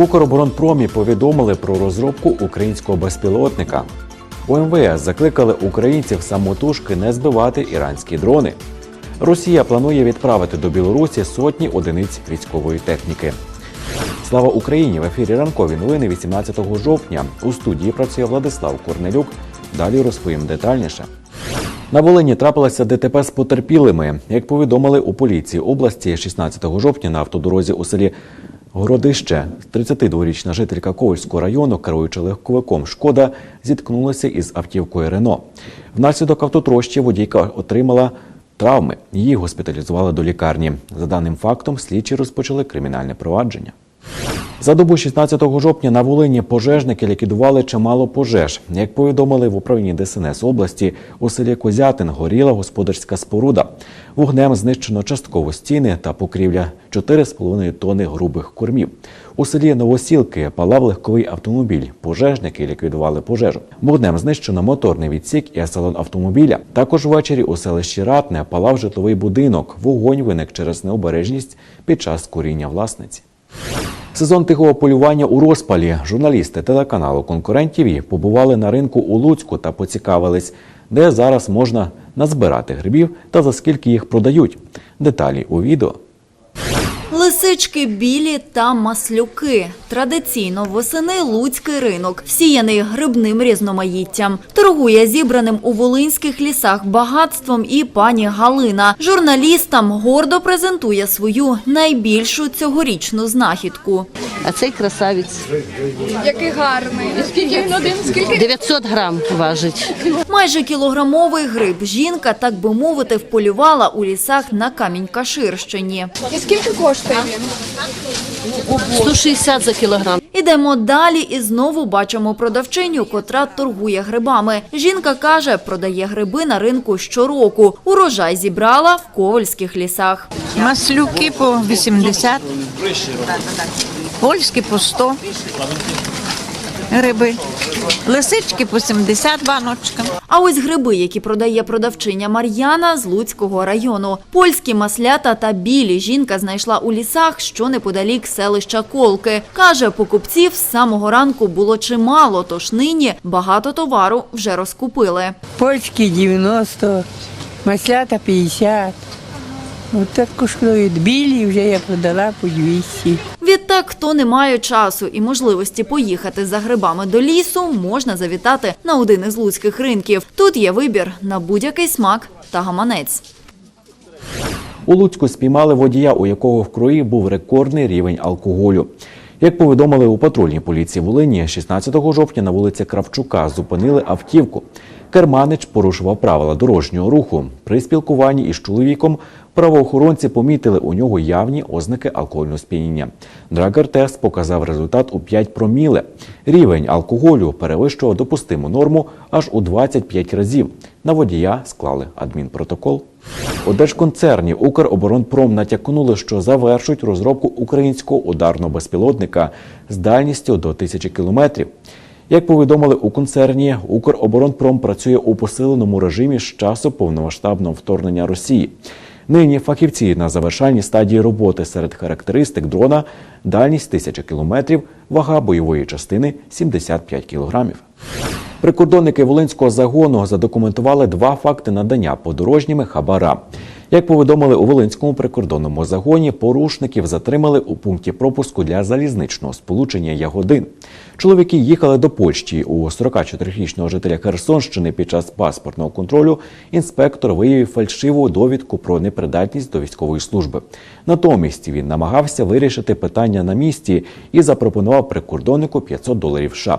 Укроборонпромі повідомили про розробку українського безпілотника. У МВС закликали українців самотужки не збивати іранські дрони. Росія планує відправити до Білорусі сотні одиниць військової техніки. Слава Україні! В ефірі ранкові новини 18 жовтня. У студії працює Владислав Корнелюк. Далі розповім детальніше. На Волині трапилося ДТП з потерпілими. Як повідомили у поліції області, 16 жовтня на автодорозі у селі Городище 32-річна жителька Ковальського району, керуючи легковиком Шкода, зіткнулася із автівкою Рено. Внаслідок автотрощі водійка отримала травми. Її госпіталізували до лікарні. За даним фактом, слідчі розпочали кримінальне провадження. За добу 16 жовтня на Волині пожежники ліквідували чимало пожеж. Як повідомили в управлінні ДСНС області, у селі Козятин горіла господарська споруда. Вогнем знищено частково стіни та покрівля 4,5 тонни грубих кормів. У селі Новосілки палав легковий автомобіль. Пожежники ліквідували пожежу. Вогнем знищено моторний відсік і салон автомобіля. Також ввечері у селищі Ратне палав житловий будинок. Вогонь виник через необережність під час куріння власниці. Сезон тихого полювання у розпалі. Журналісти телеканалу конкурентів побували на ринку у Луцьку та поцікавились, де зараз можна назбирати грибів та за скільки їх продають. Деталі у відео. Лисички білі та маслюки. Традиційно восени луцький ринок, всіяний грибним різноманіттям. Торгує зібраним у волинських лісах багатством і пані Галина. Журналістам гордо презентує свою найбільшу цьогорічну знахідку. А цей красавець Який гарний. Скільки він один? Скільки? 900 грам важить. Майже кілограмовий гриб жінка, так би мовити, вполювала у лісах на Камінь-Каширщині. І скільки коштує? 160 за кілограм. Ідемо далі і знову бачимо продавчиню, котра торгує грибами. Жінка каже, продає гриби на ринку щороку. Урожай зібрала в ковальських лісах. Маслюки по 80, польські по 100 гриби, лисички по 70 баночка. А ось гриби, які продає продавчиня Мар'яна з Луцького району. Польські маслята та білі жінка знайшла у лісах, що неподалік селища Колки. Каже, покупців з самого ранку було чимало, тож нині багато товару вже розкупили. Польські 90, маслята 50. От так коштують. Білі вже я продала по 200. Відтак, хто не має часу і можливості поїхати за грибами до лісу, можна завітати на один із луцьких ринків. Тут є вибір на будь-який смак та гаманець. У Луцьку спіймали водія, у якого в крові був рекордний рівень алкоголю. Як повідомили у патрульній поліції Волині, 16 жовтня на вулиці Кравчука зупинили автівку. Керманич порушував правила дорожнього руху. При спілкуванні із чоловіком правоохоронці помітили у нього явні ознаки алкогольного сп'яніння. Драгер-тест показав результат у 5 проміле. Рівень алкоголю перевищував допустиму норму аж у 25 разів. На водія склали адмінпротокол. У держконцерні Укроборонпром натякнули, що завершують розробку українського ударного безпілотника з дальністю до тисячі кілометрів. Як повідомили у концерні, Укроборонпром працює у посиленому режимі з часу повномасштабного вторгнення Росії. Нині фахівці на завершальній стадії роботи серед характеристик дрона дальність 1000 кілометрів, вага бойової частини 75 кілограмів. Прикордонники Волинського загону задокументували два факти надання подорожніми хабара. Як повідомили у Волинському прикордонному загоні, порушників затримали у пункті пропуску для залізничного сполучення Ягодин. Чоловіки їхали до Польщі. У 44-річного жителя Херсонщини під час паспортного контролю інспектор виявив фальшиву довідку про непридатність до військової служби. Натомість він намагався вирішити питання на місці і запропонував прикордоннику 500 доларів США.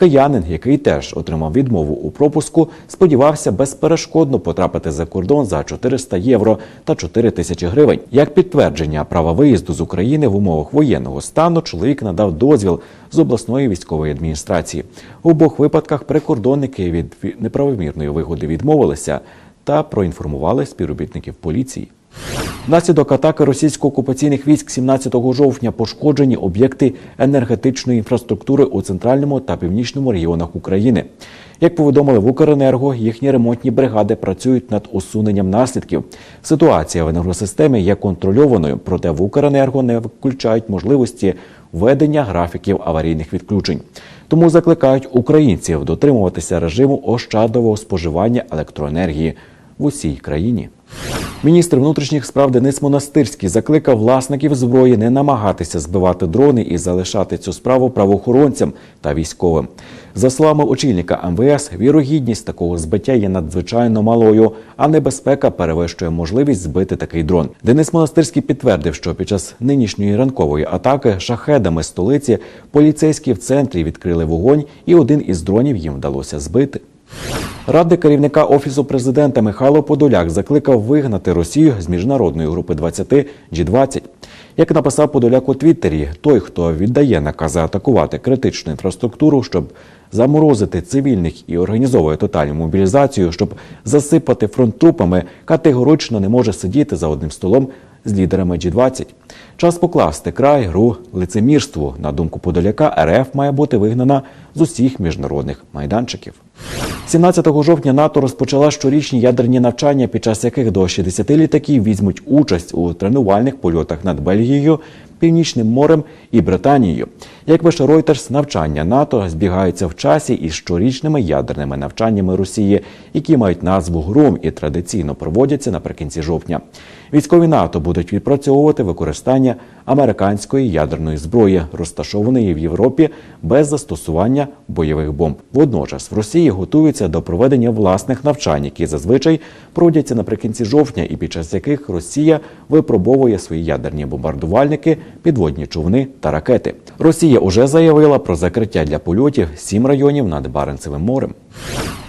Киянин, який теж отримав відмову у пропуску, сподівався безперешкодно потрапити за кордон за 400 євро та 4 тисячі гривень. Як підтвердження права виїзду з України в умовах воєнного стану, чоловік надав дозвіл з обласної військової адміністрації. У обох випадках прикордонники від неправомірної вигоди відмовилися та проінформували співробітників поліції. Внаслідок атаки російсько-окупаційних військ 17 жовтня пошкоджені об'єкти енергетичної інфраструктури у центральному та північному регіонах України. Як повідомили в Укренерго, їхні ремонтні бригади працюють над усуненням наслідків. Ситуація в енергосистемі є контрольованою, проте в Укренерго не виключають можливості введення графіків аварійних відключень. Тому закликають українців дотримуватися режиму ощадливого споживання електроенергії в усій країні. Міністр внутрішніх справ Денис Монастирський закликав власників зброї не намагатися збивати дрони і залишати цю справу правоохоронцям та військовим. За словами очільника МВС, вірогідність такого збиття є надзвичайно малою, а небезпека перевищує можливість збити такий дрон. Денис Монастирський підтвердив, що під час нинішньої ранкової атаки шахедами столиці поліцейські в центрі відкрили вогонь, і один із дронів їм вдалося збити. Радник керівника офісу президента Михайло Подоляк закликав вигнати Росію з міжнародної групи 20 G20. Як написав Подоляк у Твіттері, той, хто віддає накази атакувати критичну інфраструктуру, щоб заморозити цивільних і організовує тотальну мобілізацію, щоб засипати фронт трупами, категорично не може сидіти за одним столом з лідерами G20. Час покласти край гру лицемірству. На думку Подоляка, РФ має бути вигнана з усіх міжнародних майданчиків. 17 жовтня НАТО розпочала щорічні ядерні навчання, під час яких до 60 літаків візьмуть участь у тренувальних польотах над Бельгією, Північним морем і Британією. Як пише Reuters, навчання НАТО збігаються в часі із щорічними ядерними навчаннями Росії, які мають назву Гром і традиційно проводяться наприкінці жовтня. Військові НАТО будуть відпрацьовувати використання американської ядерної зброї, розташованої в Європі без застосування бойових бомб. Водночас в Росії готуються до проведення власних навчань, які зазвичай проводяться наприкінці жовтня, і під час яких Росія випробовує свої ядерні бомбардувальники, підводні човни та ракети. Росія уже заявила про закриття для польотів сім районів над Баренцевим морем.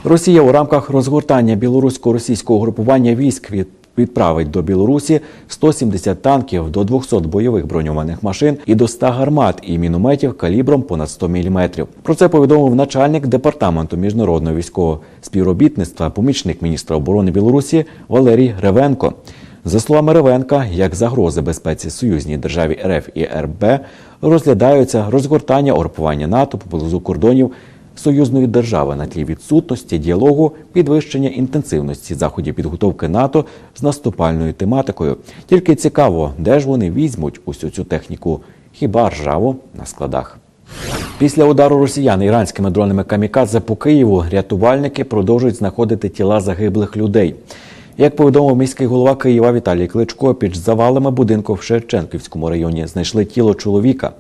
Росія у рамках розгортання білорусько-російського групування військ від відправить до Білорусі 170 танків, до 200 бойових броньованих машин і до 100 гармат і мінометів калібром понад 100 мм. Про це повідомив начальник департаменту міжнародного військового співробітництва, помічник міністра оборони Білорусі Валерій Ревенко. За словами Ревенка, як загрози безпеці союзній державі РФ і РБ розглядаються розгортання угрупування НАТО поблизу кордонів союзної держави на тлі відсутності діалогу, підвищення інтенсивності заходів підготовки НАТО з наступальною тематикою. Тільки цікаво, де ж вони візьмуть усю цю техніку? Хіба ржаво на складах? Після удару росіян іранськими дронами камікадзе по Києву рятувальники продовжують знаходити тіла загиблих людей. Як повідомив міський голова Києва Віталій Кличко, під завалами будинку в Шевченківському районі знайшли тіло чоловіка.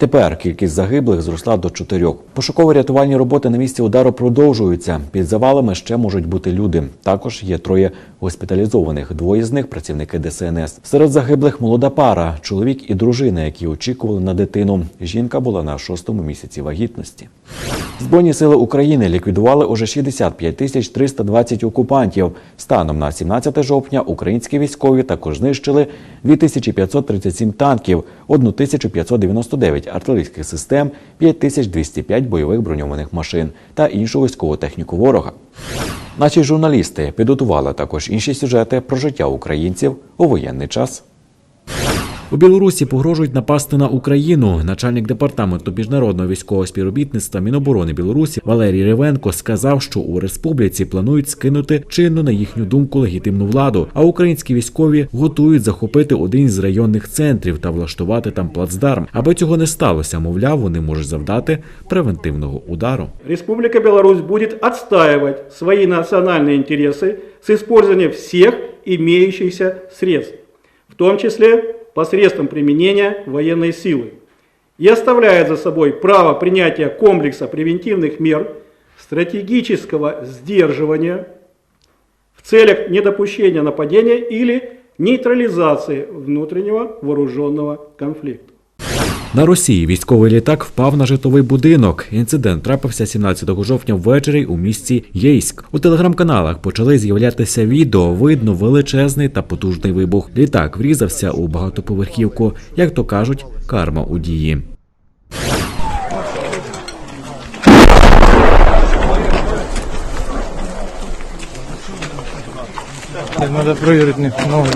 Тепер кількість загиблих зросла до чотирьох. Пошуково-рятувальні роботи на місці удару продовжуються. Під завалами ще можуть бути люди. Також є троє госпіталізованих. Двоє з них працівники ДСНС. Серед загиблих молода пара, чоловік і дружина, які очікували на дитину. Жінка була на шостому місяці вагітності. Збройні сили України ліквідували уже 65 тисяч 320 окупантів. Станом на 17 жовтня українські військові також знищили 2537 танків, 1599 артилерійських систем, 5205 бойових броньованих машин та іншу військову техніку ворога. Наші журналісти підготували також інші сюжети про життя українців у воєнний час. У Білорусі погрожують напасти на Україну. Начальник департаменту міжнародного військового співробітництва Міноборони Білорусі Валерій Ревенко сказав, що у республіці планують скинути чинну на їхню думку легітимну владу. А українські військові готують захопити один із районних центрів та влаштувати там плацдарм. Аби цього не сталося, мовляв, вони можуть завдати превентивного удару. Республика Беларусь будет отстаивать свои национальные интересы с использованием всех имеющихся средств, в том числе посредством применения военной силы, и оставляет за собой право принятия комплекса превентивных мер стратегического сдерживания в целях недопущения нападения или нейтрализации внутреннего вооруженного конфликта. На Росії військовий літак впав на житловий будинок. Інцидент трапився 17 жовтня ввечері у місті Єйськ. У телеграм-каналах почали з'являтися відео. Видно величезний та потужний вибух. Літак врізався у багатоповерхівку. Як то кажуть, карма у дії. Надо проверить ноги.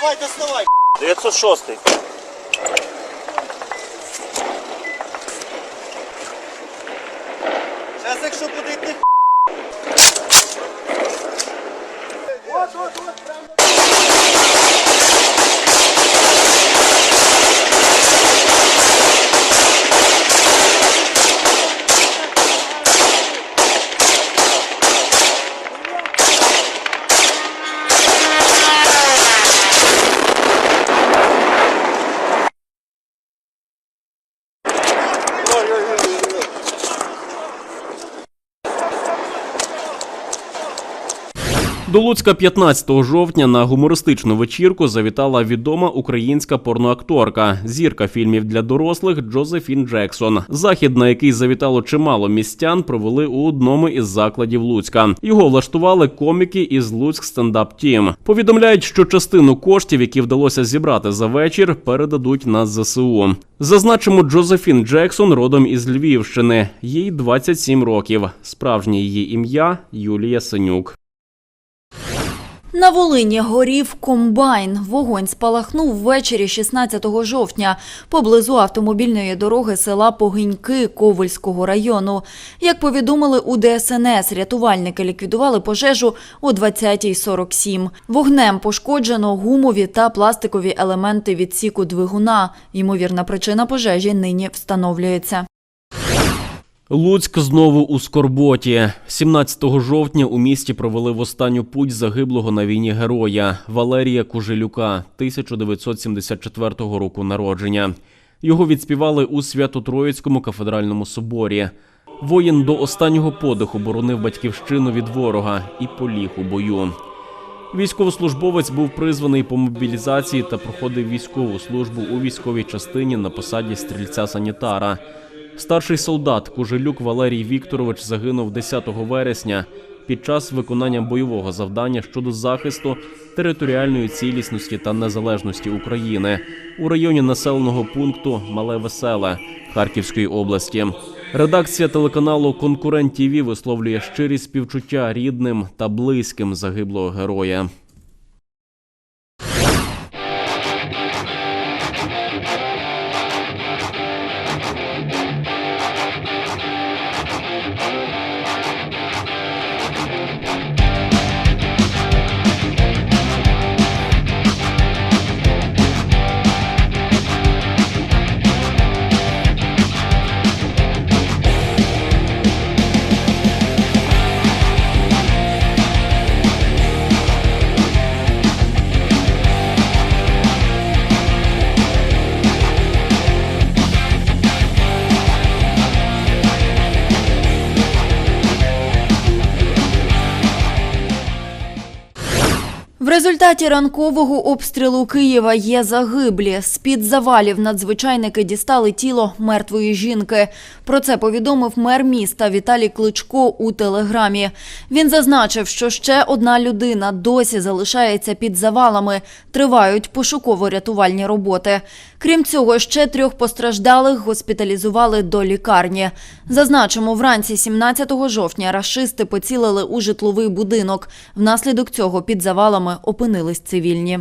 Давай, доставай. 906. Зараз якщо буде йти До Луцька 15 жовтня на гумористичну вечірку завітала відома українська порноакторка, зірка фільмів для дорослих Джозефін Джексон. Захід, на який завітало чимало містян, провели у одному із закладів Луцька. Його влаштували коміки із Луцьк стендап Тім. Повідомляють, що частину коштів, які вдалося зібрати за вечір, передадуть на ЗСУ. Зазначимо, Джозефін Джексон родом із Львівщини. Їй 27 років. Справжнє її ім'я Юлія Синюк. На Волині горів комбайн. Вогонь спалахнув ввечері 16 жовтня поблизу автомобільної дороги села Погиньки Ковальського району. Як повідомили у ДСНС, рятувальники ліквідували пожежу о 20.47. Вогнем пошкоджено гумові та пластикові елементи відсіку двигуна. Ймовірна причина пожежі нині встановлюється. Луцьк знову у скорботі. 17 жовтня у місті провели в останню путь загиблого на війні героя Валерія Кужелюка 1974 року народження. Його відспівали у Свято-Троїцькому кафедральному соборі. Воїн до останнього подиху боронив батьківщину від ворога і поліг у бою. Військовослужбовець був призваний по мобілізації та проходив військову службу у військовій частині на посаді стрільця-санітара. Старший солдат Кужелюк Валерій Вікторович загинув 10 вересня під час виконання бойового завдання щодо захисту територіальної цілісності та незалежності України у районі населеного пункту Мале Веселе Харківської області. Редакція телеканалу Конкурент ТІВІ висловлює щирі співчуття рідним та близьким загиблого героя. Результаті ранкового обстрілу Києва є загиблі. З-під завалів надзвичайники дістали тіло мертвої жінки. Про це повідомив мер міста Віталій Кличко у телеграмі. Він зазначив, що ще одна людина досі залишається під завалами. Тривають пошуково-рятувальні роботи. Крім цього, ще трьох постраждалих госпіталізували до лікарні. Зазначимо, вранці 17 жовтня рашисти поцілили у житловий будинок. Внаслідок цього під завалами опинились цивільні.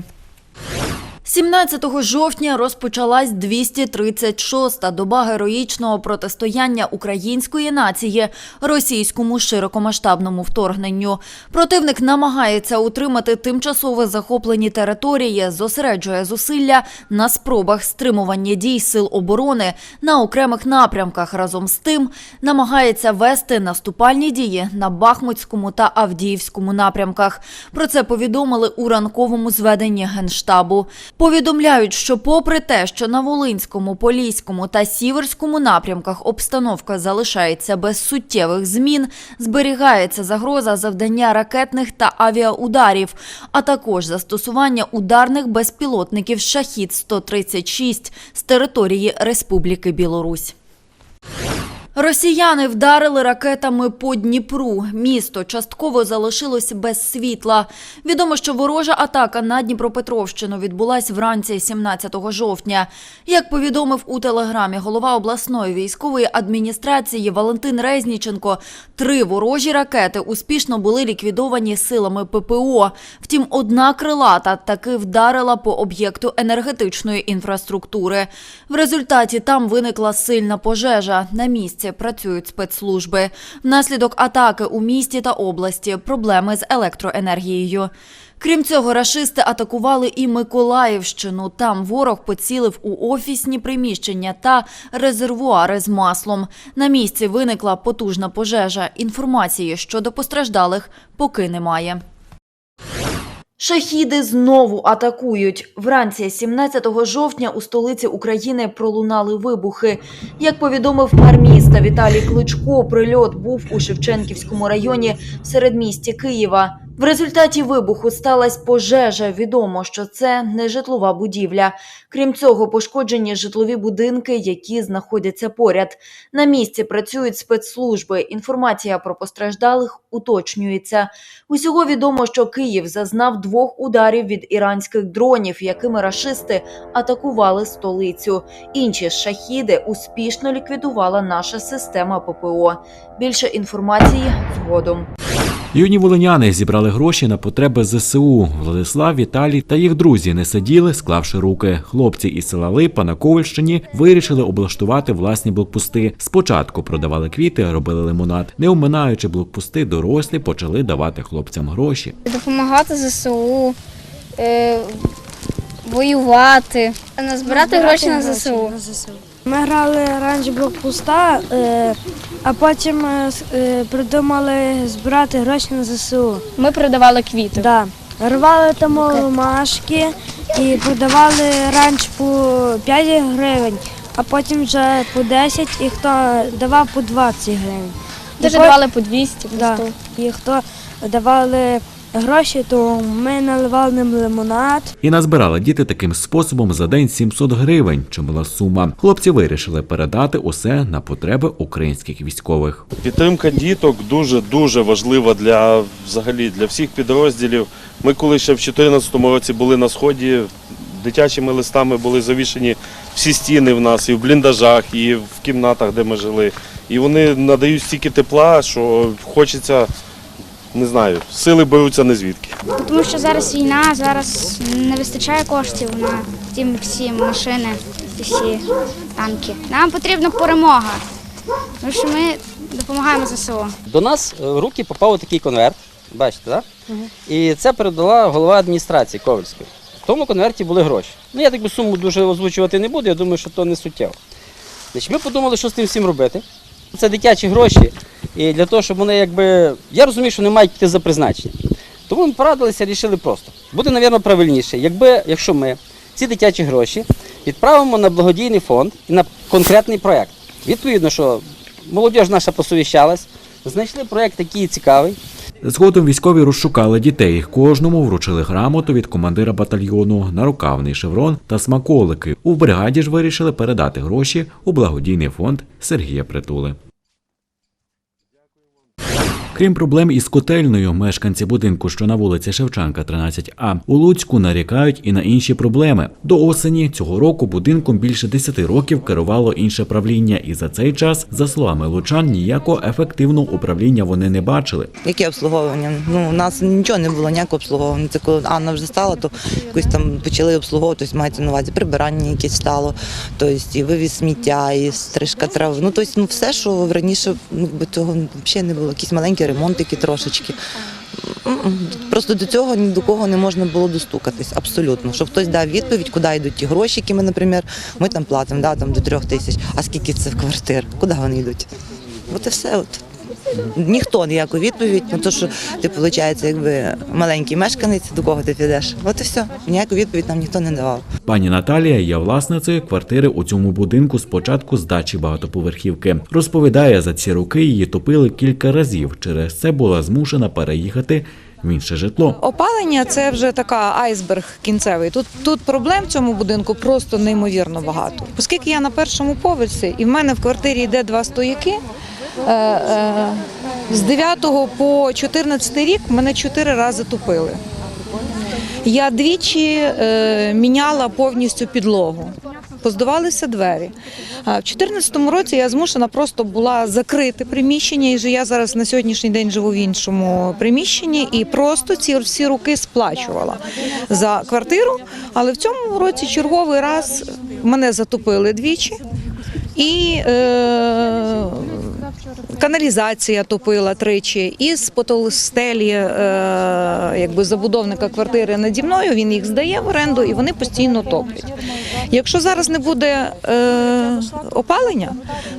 17 жовтня розпочалась 236-та доба героїчного протистояння української нації російському широкомасштабному вторгненню. Противник намагається утримати тимчасово захоплені території, зосереджує зусилля на спробах стримування дій сил оборони на окремих напрямках. Разом з тим намагається вести наступальні дії на Бахмутському та Авдіївському напрямках. Про це повідомили у ранковому зведенні Генштабу. Повідомляють, що попри те, що на Волинському, Поліському та Сіверському напрямках обстановка залишається без суттєвих змін, зберігається загроза завдання ракетних та авіаударів, а також застосування ударних безпілотників «Шахід-136» з території Республіки Білорусь. Росіяни вдарили ракетами по Дніпру. Місто частково залишилось без світла. Відомо, що ворожа атака на Дніпропетровщину відбулась вранці 17 жовтня. Як повідомив у телеграмі голова обласної військової адміністрації Валентин Резніченко, три ворожі ракети успішно були ліквідовані силами ППО. Втім, одна крилата таки вдарила по об'єкту енергетичної інфраструктури. В результаті там виникла сильна пожежа. На місці працюють спецслужби. Внаслідок атаки у місті та області проблеми з електроенергією. Крім цього, рашисти атакували і Миколаївщину. Там ворог поцілив у офісні приміщення та резервуари з маслом. На місці виникла потужна пожежа. Інформації щодо постраждалих поки немає. Шахіди знову атакують. Вранці 17 жовтня у столиці України пролунали вибухи. Як повідомив мер міста Віталій Кличко, прильот був у Шевченківському районі в середмісті Києва. В результаті вибуху сталася пожежа. Відомо, що це не житлова будівля. Крім цього, пошкоджені житлові будинки, які знаходяться поряд. На місці працюють спецслужби. Інформація про постраждалих уточнюється. Усього відомо, що Київ зазнав двох ударів від іранських дронів, якими рашисти атакували столицю. Інші шахіди успішно ліквідувала наша система ППО. Більше інформації згодом. Юні волиняни зібрали гроші на потреби ЗСУ. Владислав, Віталій та їх друзі не сиділи, склавши руки. Хлопці із села Липа на Ковальщині вирішили облаштувати власні блокпости. Спочатку продавали квіти, робили лимонад. Не оминаючи блокпости, дорослі почали давати хлопцям гроші. Допомагати ЗСУ, е, воювати, назбирати гроші на ЗСУ. Ми грали раніше блокпоста, е, а потім е, е, придумали збирати гроші на ЗСУ. Ми продавали квіти. Да. Рвали там ромашки і продавали раніше по 5 гривень, а потім вже по 10 і хто давав по 20 гривень. Дуже давали по 200, по Да. І хто давали гроші, то ми наливали ним лимонад. І назбирали діти таким способом за день 700 гривень. Чимала сума. Хлопці вирішили передати усе на потреби українських військових. Підтримка діток дуже дуже важлива для взагалі для всіх підрозділів. Ми коли ще в 2014 році були на сході, дитячими листами були завішені всі стіни в нас і в бліндажах, і в кімнатах, де ми жили. І вони надають стільки тепла, що хочеться, не знаю, сили беруться не звідки. Тому що зараз війна, зараз не вистачає коштів на ті всі машини, ті всі танки. Нам потрібна перемога, тому що ми допомагаємо ЗСУ. До нас е, в руки попав такий конверт, бачите, так? І це передала голова адміністрації Ковальської. В тому конверті були гроші. Ну, я так би суму дуже озвучувати не буду, я думаю, що то не суттєво. Значить, ми подумали, що з тим всім робити. Це дитячі гроші, і для того, щоб вони якби. Я розумію, що не мають йти за призначення. Тому ми порадилися, рішили просто. Буде, мабуть, правильніше, якби, якщо ми ці дитячі гроші відправимо на благодійний фонд і на конкретний проєкт. Відповідно, що молодь наша посовіщалась, знайшли проєкт, який цікавий. Згодом військові розшукали дітей. Кожному вручили грамоту від командира батальйону, нарукавний шеврон та смаколики. У бригаді ж вирішили передати гроші у благодійний фонд Сергія Притули. Крім проблем із котельною, мешканці будинку, що на вулиці Шевченка, 13А, у Луцьку нарікають і на інші проблеми. До осені цього року будинком більше 10 років керувало інше правління, і за цей час, за словами лучан, ніякого ефективного управління вони не бачили. Яке обслуговування? Ну, у нас нічого не було, ніякого обслуговування. Це коли Анна вже стала, то якось там почали обслуговувати, тобто мається на увазі прибирання якесь стало, тобто і вивіз сміття, і стрижка трав. Ну, тобто, ну, все, що раніше ну, цього взагалі не було. Якісь маленькі ремонтики трошечки. Просто до цього ні до кого не можна було достукатись, абсолютно. Щоб хтось дав відповідь, куди йдуть ті гроші, які ми, наприклад, ми там платимо, да, там до трьох тисяч. А скільки це в квартир? Куди вони йдуть? От і все. От. Ніхто ніяку відповідь на те, що ти, виходить, якби маленький мешканець, до кого ти підеш. От і все. Ніяку відповідь нам ніхто не давав. Пані Наталія є власницею квартири у цьому будинку з початку здачі багатоповерхівки. Розповідає, за ці роки її топили кілька разів. Через це була змушена переїхати в інше житло. Опалення це вже така айсберг кінцевий. Тут тут проблем в цьому будинку просто неймовірно багато. Оскільки я на першому поверсі, і в мене в квартирі йде два стояки. Е, е, З 9 по 14 рік мене чотири рази тупили. Я двічі е, міняла повністю підлогу. Поздавалися двері. А в 2014 році я змушена просто була закрити приміщення, і я зараз на сьогоднішній день живу в іншому приміщенні і просто ці всі роки сплачувала за квартиру. Але в цьому році черговий раз мене затопили двічі. І е, каналізація топила тричі, і з потолстелі е, якби забудовника квартири наді мною він їх здає в оренду і вони постійно топлять. Якщо зараз не буде е, опалення,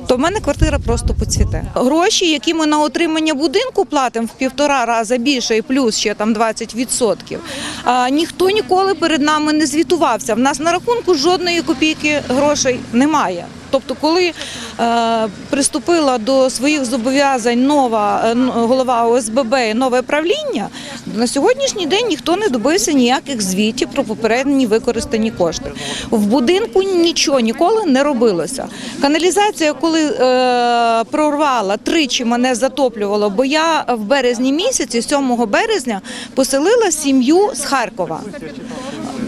то в мене квартира просто поцвіте. Гроші, які ми на отримання будинку платимо в півтора рази більше, і плюс ще там 20%, а, ніхто ніколи перед нами не звітувався. В нас на рахунку жодної копійки грошей немає. Тобто, коли е, приступила до своїх зобов'язань нова е, голова ОСББ і нове правління, на сьогоднішній день ніхто не добився ніяких звітів про попередні використані кошти. В будинку нічого ніколи не робилося. Каналізація, коли е, прорвала, тричі мене затоплювало, бо я в березні місяці, 7 березня, поселила сім'ю з Харкова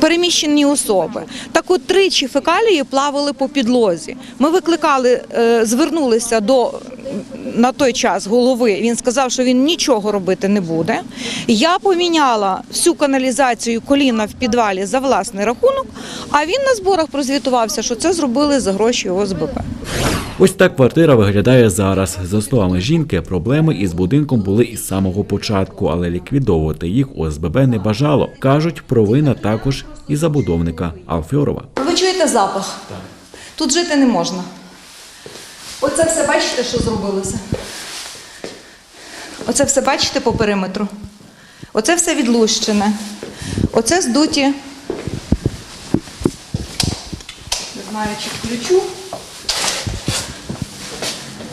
переміщені особи. Так от тричі фекалії плавали по підлозі. Ми викликали, е, звернулися до на той час голови. Він сказав, що він нічого робити не буде. Я поміняла всю каналізацію коліна в підвалі за власний рахунок. А він на зборах прозвітувався, що це зробили за гроші ОСББ. Ось так квартира виглядає зараз. За словами жінки, проблеми із будинком були із самого початку, але ліквідовувати їх ОСББ не бажало. кажуть, провина також і забудовника Алфьорова. Ви чуєте запах? Тут жити не можна. Оце все бачите, що зробилося? Оце все бачите по периметру? Оце все відлущене. Оце здуті. Не знаю, чи включу.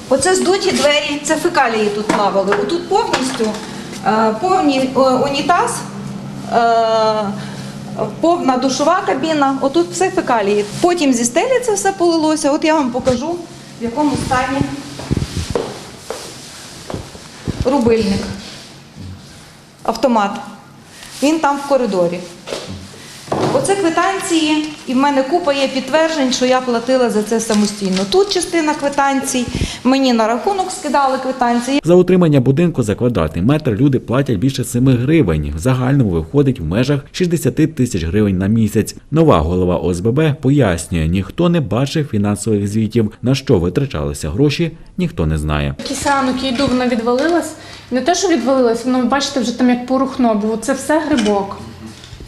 Оце здуті двері, це фекалії тут плавали. Тут повністю е, повний е, унітаз, е, повна душова кабіна, отут все фекалії. Потім зі стелі це все полилося. От я вам покажу, в якому стані рубильник, автомат. Він там в коридорі. Оце квитанції, і в мене купа є підтверджень, що я платила за це самостійно. Тут частина квитанцій, мені на рахунок скидали квитанції. За утримання будинку за квадратний метр люди платять більше 7 гривень. В загальному виходить в межах 60 тисяч гривень на місяць. Нова голова ОСББ пояснює, ніхто не бачив фінансових звітів, на що витрачалися гроші, ніхто не знає. Кисянок я йду, вона відвалилась. Не те, що відвалилась, воно бачите, вже там як порухно, бо це все грибок.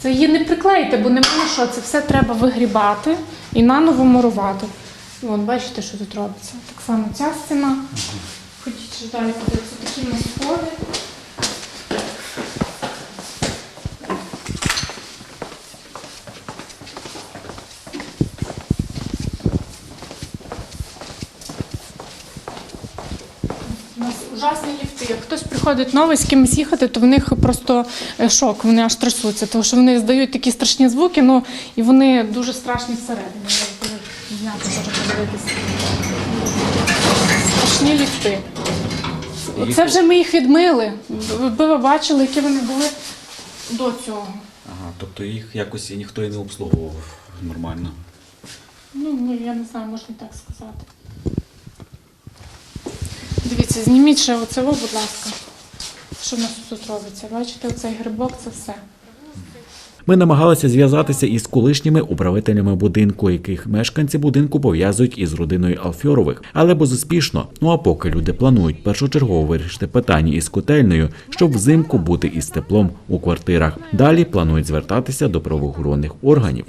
Це її не приклеїти, бо нема що. Це все треба вигрібати і наново мурувати. Вон, бачите, що тут робиться. Так само ця стіна. Ходіть ще далі подивитися, такі нас сходи. Ужасні ліфти. Як хтось приходить новий з кимось їхати, то в них просто е, шок, вони аж трясуться, тому що вони здають такі страшні звуки, ну і вони дуже страшні всередині. Я буду зняти, теж подивитися. Страшні ліфти. Це вже ми їх відмили. Ви ви бачили, які вони були до цього. Ага, тобто їх якось ніхто і не обслуговував нормально. Ну, ну, я не знаю, можна так сказати. Дивіться, зніміть ще оце, будь ласка. Що в нас тут робиться? Бачите, оцей грибок це все. Ми намагалися зв'язатися із колишніми управителями будинку, яких мешканці будинку пов'язують із родиною Алфьорових, але безуспішно. Ну а поки люди планують першочергово вирішити питання із котельнею, щоб взимку бути із теплом у квартирах. Далі планують звертатися до правоохоронних органів.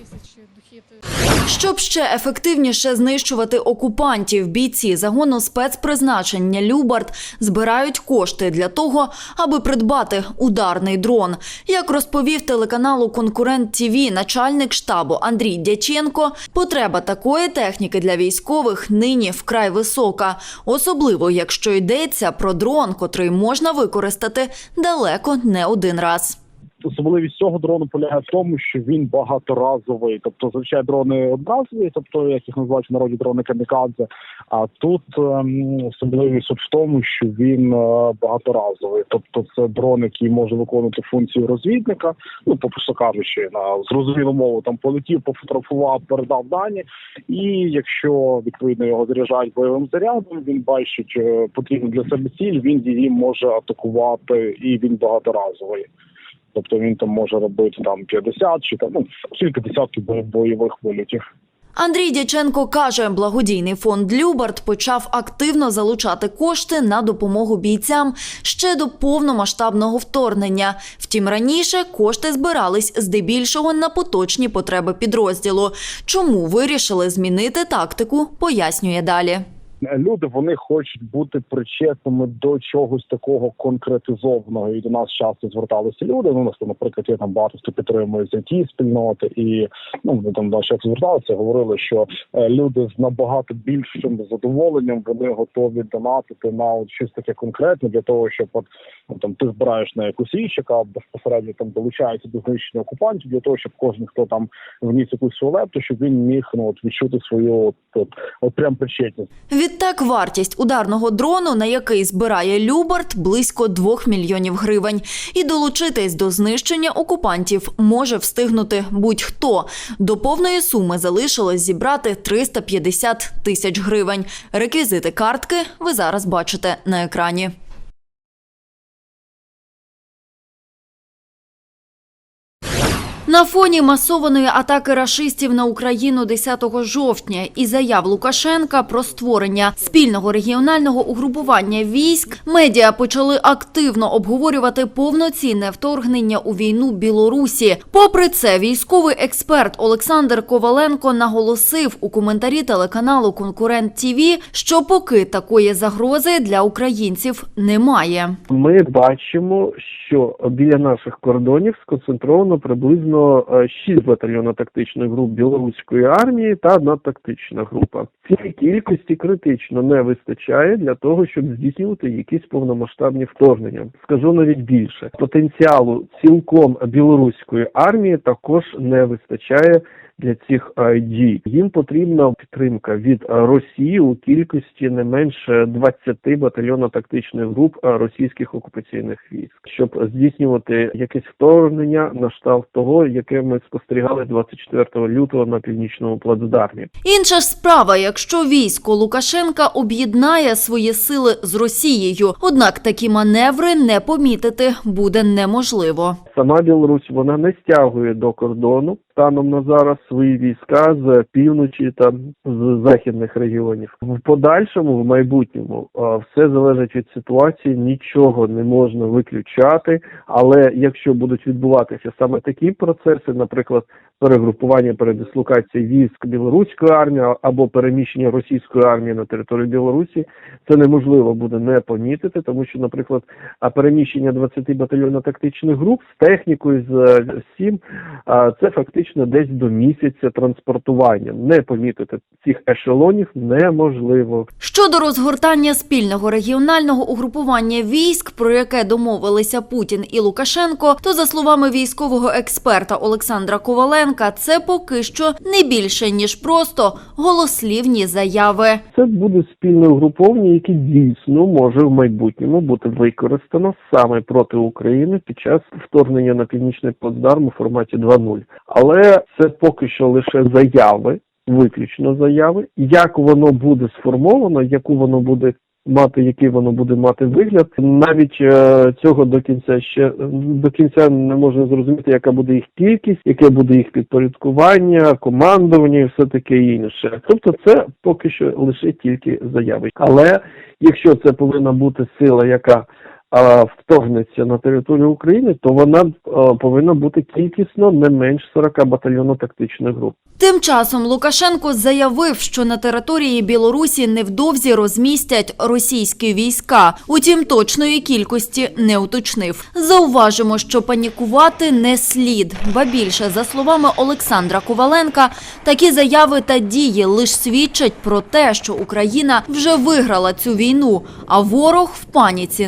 Щоб ще ефективніше знищувати окупантів, бійці загону спецпризначення Любард збирають кошти для того, аби придбати ударний дрон. Як розповів телеканалу Конкурент ТІВІ начальник штабу Андрій Дяченко, потреба такої техніки для військових нині вкрай висока, особливо якщо йдеться про дрон, котрий можна використати далеко не один раз. Особливість цього дрону полягає в тому, що він багаторазовий. Тобто, зазвичай дрони одноразові, тобто як їх називають в народі дрони камікадзе. А тут ем, особливість в тому, що він е, багаторазовий. Тобто, це дрон, який може виконувати функцію розвідника. Ну, попросту кажучи, на зрозумілу мову там полетів, пофотографував, передав дані. І якщо відповідно його заряджають бойовим зарядом, він бачить е, потрібну для себе ціль, він її може атакувати, і він багаторазовий. Тобто він там може робити там 50 чи там ну кілька десятків бойових вилітів. Андрій Дяченко каже, благодійний фонд Любард почав активно залучати кошти на допомогу бійцям ще до повномасштабного вторгнення. Втім, раніше кошти збирались здебільшого на поточні потреби підрозділу. Чому вирішили змінити тактику, пояснює далі. Люди вони хочуть бути причетними до чогось такого конкретизованого. І до нас часто зверталися люди. Ну, нас, наприклад, є там багато хто підтримує ті спільноти, і ну вони там наші зверталися, говорили, що е, люди з набагато більшим задоволенням вони готові донатити на от щось таке конкретне для того, щоб от ну, там ти збираєш на якусь річ, яка безпосередньо там долучається до знищення окупантів, для того, щоб кожен хто там вніс якусь свою лепту, щоб він міг ну от відчути свою от, от, от прям причетність. Відтак вартість ударного дрону, на який збирає Любарт, близько 2 мільйонів гривень. І долучитись до знищення окупантів може встигнути будь-хто. До повної суми залишилось зібрати 350 тисяч гривень. Реквізити картки ви зараз бачите на екрані. На фоні масованої атаки рашистів на Україну 10 жовтня і заяв Лукашенка про створення спільного регіонального угрупування військ, медіа почали активно обговорювати повноцінне вторгнення у війну Білорусі. Попри це, військовий експерт Олександр Коваленко наголосив у коментарі телеканалу Конкурент ТІВІ, що поки такої загрози для українців немає. Ми бачимо, що біля наших кордонів сконцентровано приблизно е, шість батальйонно-тактичних груп білоруської армії та одна тактична група. Цієї кількості критично не вистачає для того, щоб здійснювати якісь повномасштабні вторгнення. Скажу навіть більше потенціалу цілком білоруської армії також не вистачає для цих е, дій. Їм потрібна підтримка від Росії у кількості не менше 20 батальйонно-тактичних груп е, російських окупаційних військ, щоб здійснювати якесь вторгнення на штаб того, яке ми спостерігали 24 лютого на північному плацдармі. Інша ж справа, якщо військо Лукашенка об'єднає свої сили з Росією, однак такі маневри не помітити буде неможливо. Сама Білорусь вона не стягує до кордону станом на зараз свої війська з півночі та з західних регіонів. В подальшому, в майбутньому, все залежить від ситуації, нічого не можна виключати. Але якщо будуть відбуватися саме такі процеси, наприклад, перегрупування передислокації військ білоруської армії або переміщення російської армії на територію Білорусі, це неможливо буде не помітити, тому що, наприклад, переміщення 20 батальйонно-тактичних груп з технікою з е, всім, а, це фактично десь до місяця транспортування. Не помітити цих ешелонів неможливо. Щодо розгортання спільного регіонального угрупування військ, про яке домовилися Путін і Лукашенко, то за словами військового експерта Олександра Коваленка, це поки що не більше ніж просто голослівні заяви. Це буде спільне угруповання, яке дійсно може в майбутньому бути використано саме проти України під час вторгнення на північний плацдарм у форматі 2.0. Але це поки що лише заяви, виключно заяви. Як воно буде сформовано, яку воно буде мати, який воно буде мати вигляд, навіть е, цього до кінця ще до кінця не можна зрозуміти, яка буде їх кількість, яке буде їх підпорядкування, командування і все таке інше. Тобто, це поки що лише тільки заяви. Але якщо це повинна бути сила, яка вторгнеться на територію України, то вона повинна бути кількісно не менш 40 батальйонно-тактичних груп. Тим часом Лукашенко заявив, що на території Білорусі невдовзі розмістять російські війська. Утім, точної кількості не уточнив. Зауважимо, що панікувати не слід. Ба більше, за словами Олександра Коваленка, такі заяви та дії лише свідчать про те, що Україна вже виграла цю війну, а ворог в паніці